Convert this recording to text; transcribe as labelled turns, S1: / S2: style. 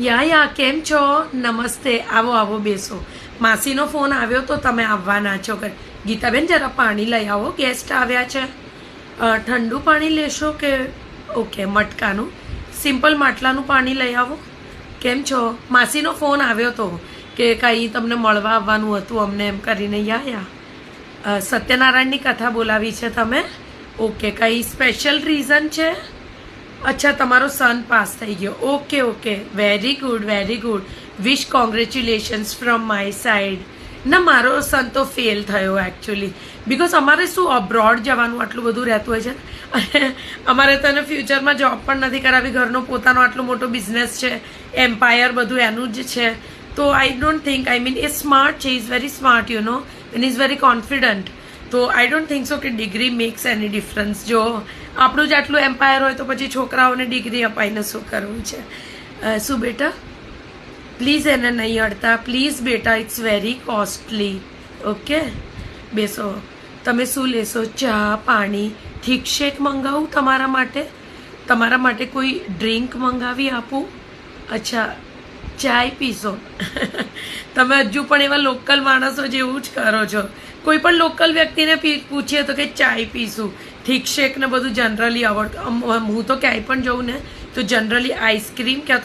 S1: યા યા, કેમ છો? નમસ્તે. આવો આવો, બેસો. માસીનો ફોન આવ્યો તો તમે આવવાના છો. કે ગીતાબેન, જરા પાણી લઈ આવો. ગેસ્ટ આવ્યા છે. ઠંડુ પાણી લેશો કે? ઓકે, મટકાનું. સિમ્પલ માટલાનું પાણી લઈ આવો. કેમ છો? માસીનો ફોન આવ્યો તો કે કાંઈ તમને મળવા આવવાનું હતું અમને એમ કરીને. યા યા. સત્યનારાયણની કથા બોલાવી છે તમે. ઓકે, કંઈ સ્પેશિયલ રીઝન છે? અચ્છા, તમારો સન પાસ થઈ ગયો. Okay okay very good very good wish congratulations from my side ના, મારો સન તો ફેલ થયો એકચ્યુઅલી બિકોઝ અમારે શું અબ્રોડ જવાનું આટલું બધું રહેતું હોય છે અને અમારે તો એને ફ્યુચરમાં જોબ પણ નથી કરાવી. ઘરનો પોતાનો આટલો મોટો બિઝનેસ છે એમ્પાયર બધું એનું જ છે. તો I don't think I mean a smart છે. Is very smart you know and is very confident તો આઈ ડોન્ટ થિંક સો કે ડિગ્રી મેક્સ એની ડિફરન્સ જો આપણું જ આટલું એમ્પાયર હોય તો પછી છોકરાઓને ડિગ્રી અપાઈને શું કરવું છે? શું બેટા? પ્લીઝ એને નહીં અડતા. પ્લીઝ બેટા ઇટ્સ વેરી કોસ્ટલી ઓકે બેસો. તમે શું લેશો? ચા, પાણી. થીક શેક મંગાવું તમારા માટે? તમારા માટે કોઈ ડ્રિંક મંગાવી આપું? અચ્છા ચાય પીશો. તમે હજુ પણ એવા લોકલ માણસો જેવું જ કરો છો. કોઈ પણ લોકલ વ્યક્તિને પૂછીએ તો કે ચાય પીશું. ઠીક શેક ને બધું જનરલી આવડતું હું તો ક્યાંય પણ જઉં ને, તો જનરલી આઈસ્ક્રીમ ક્યાં તો